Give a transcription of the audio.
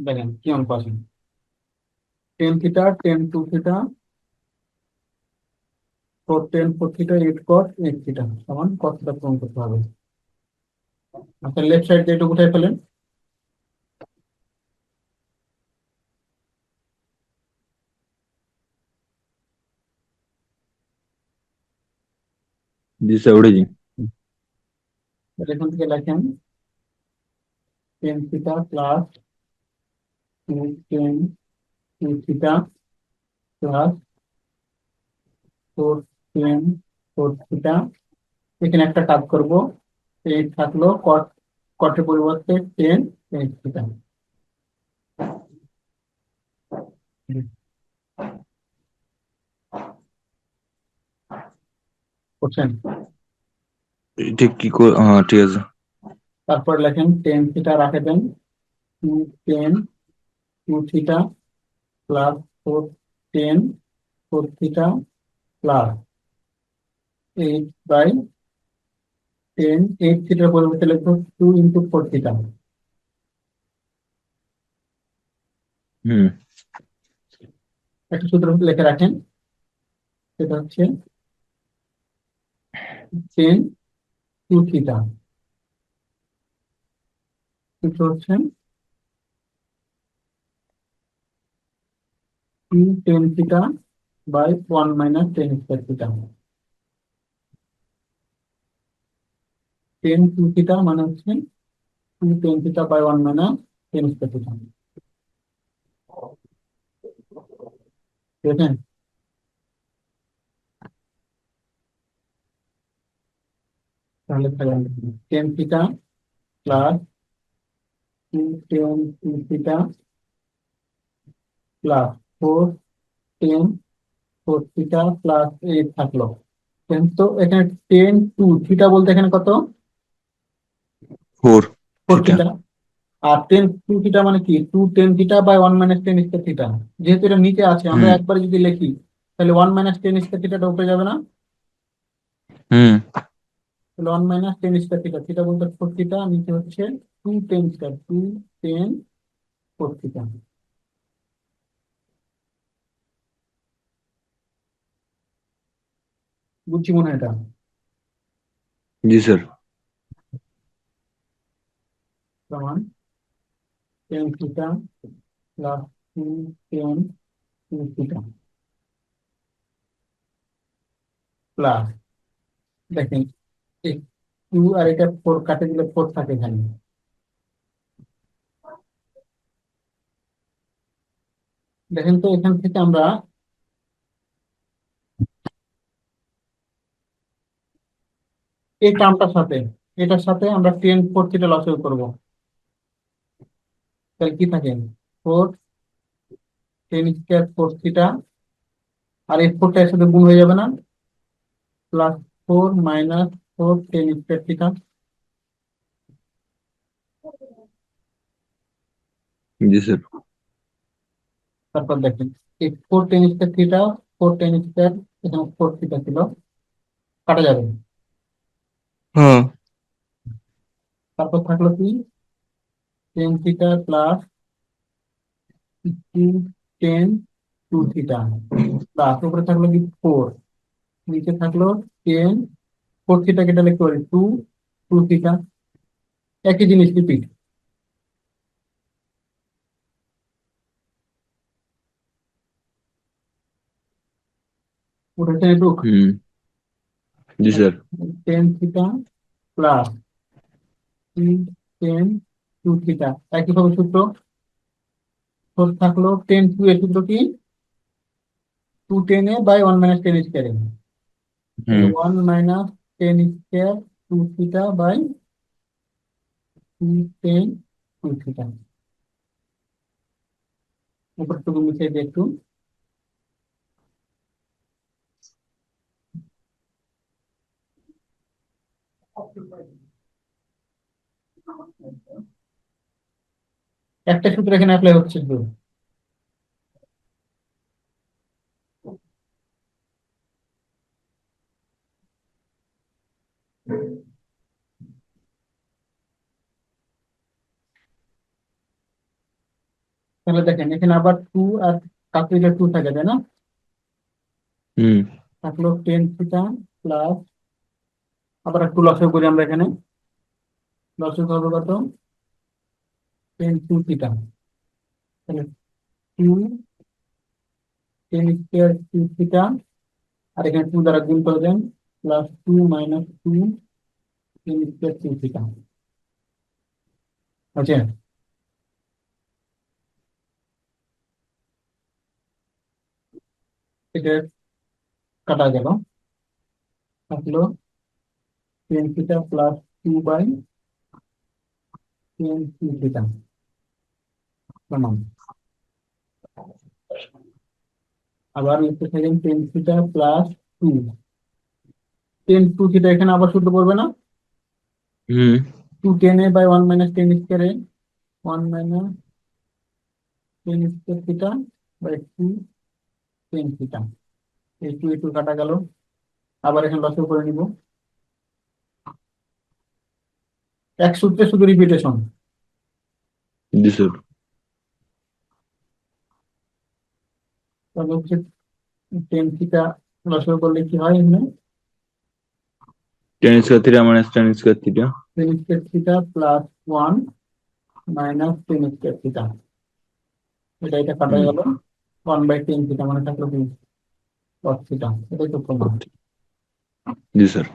দেখেন কি অঙ্ক আছে tan theta tan two theta four tan four theta eight cot eight theta সমান কত থিটা পূরণ করতে হবে আচ্ছা লেফট সাইড দিয়ে একটু উঠে ফেলেন জি স্যার উঠেছি তাহলে এখান থেকে লেখেন tan theta plus two tan two theta plus four tan four theta এখানে একটা কাজ করব। এইট থাকল কট কটের পরিবর্তে টেন এইট থিটা করছেন ঠিক কি হ্যাঁ ঠিক আছে। তারপর লেখেন টেন থিটা রাখে দেন। Two tan two theta plus four tan four theta plus eight by tan eight থিটার পরিবর্তে লিখব টু ইন্টু ফোর থিটা হুম। একটা সূত্র লিখে রাখেন। সেটা হচ্ছে টেন টু থিটা সূত্র হচ্ছে two tan theta by one minus tan square theta tan two theta মানে হচ্ছে two tan theta by one minus tan square theta দেখেন তাহলে tan theta plus two tan two theta plus four tan four theta plus eight থাকল। কিন্তু এখানে tan two theta বলতে এখানে কত? Four four theta. থিটা আর টেন টু থিটা মানে কি? Two tan theta by one minus tan square theta যেহেতু এটা নিচে আছে আমরা। একবার যদি লিখি তাহলে ওয়ান মাইনাস টেন স্কোয়ার থিটাটা উপরে যাবে না? হুম। তাহলে one minus tan square theta theta বলতে ফোর থিটা নিচে হচ্ছে two tan square two tan four theta বুঝছি মনে হয় এটা। জি স্যার। সমান tan theta plus two tan two theta plus দেখেন টু আর এটা ফোর কাটে দিলে ফোর থাকে এখানে। দেখেন তো এখান থেকে আমরা এই টার্মটার সাথে এটার সাথে আমরা টেন ফোর থিটা লসও করব। তাহলে কি থাকে? Four tan square four theta আর এই ফোরটা এর সাথে গুণ হয়ে যাবে না। Plus four minus four tan square theta জি স্যার তারপর দেখেন এই four tan square theta four tan square এখানে ফোর থিটা ছিল। কাটা যাবে। হ্যাঁ তারপর থাকল কি? Tan theta plus two tan two theta plus উপরে থাকল কি? ফোর নিচে থাকল টেন ফোর থিটা কেটে লিখতে পারি টু টু থিটা একই জিনিস রিপিট এটুক হুম। জি sir tan theta plus tan two theta একইভাবে সূত্র ফোর থাকল টেন টু এর সূত্র কি? Two tan A by one minus tan square hmm. One minus tan square two theta by two tan two theta উপরটুকু দিই একটু একটা সূত্র এখানে অ্যাপ্লাই হচ্ছে শুধু তাহলে দেখেন এখানে আবার টু আর কাকুইটা টু থাকে তাই না? হুম। থাকল টেন থিটা প্লাস আবার একটু লসও করি আমরা এখানে। লসও হবে কত? টেন টু থিটা তাহলে two tan square two theta আর এখানে টু দ্বারা গুণ করে দেন plus two minus two tan square two theta আছে এটা কাটা গেল। থাকল tan theta plus two by tan two theta সমান আবার লিখতে থাকেন tan theta plus two tan two theta এখানে আবার শুদ্ধ পড়বে না? হুম। Two tan A by one minus tan square A one minus tan square theta by two tan theta এই টু একটু কাটা গেল। আবার এখানে লসও করে নিব। এক সূত্রে শুধু রিপিটেশন জি স্যার তাহলে হচ্ছে টেন থিটা করলে কি হয় এখানে? Tan square theta minus tan square theta tan square theta plus one minus tan square theta এটা এটা কাটা হুম। গেল। ওয়ান বাই টেন থিটা মানে থাকল থিটা এটাই তো প্রমাণ। জি স্যার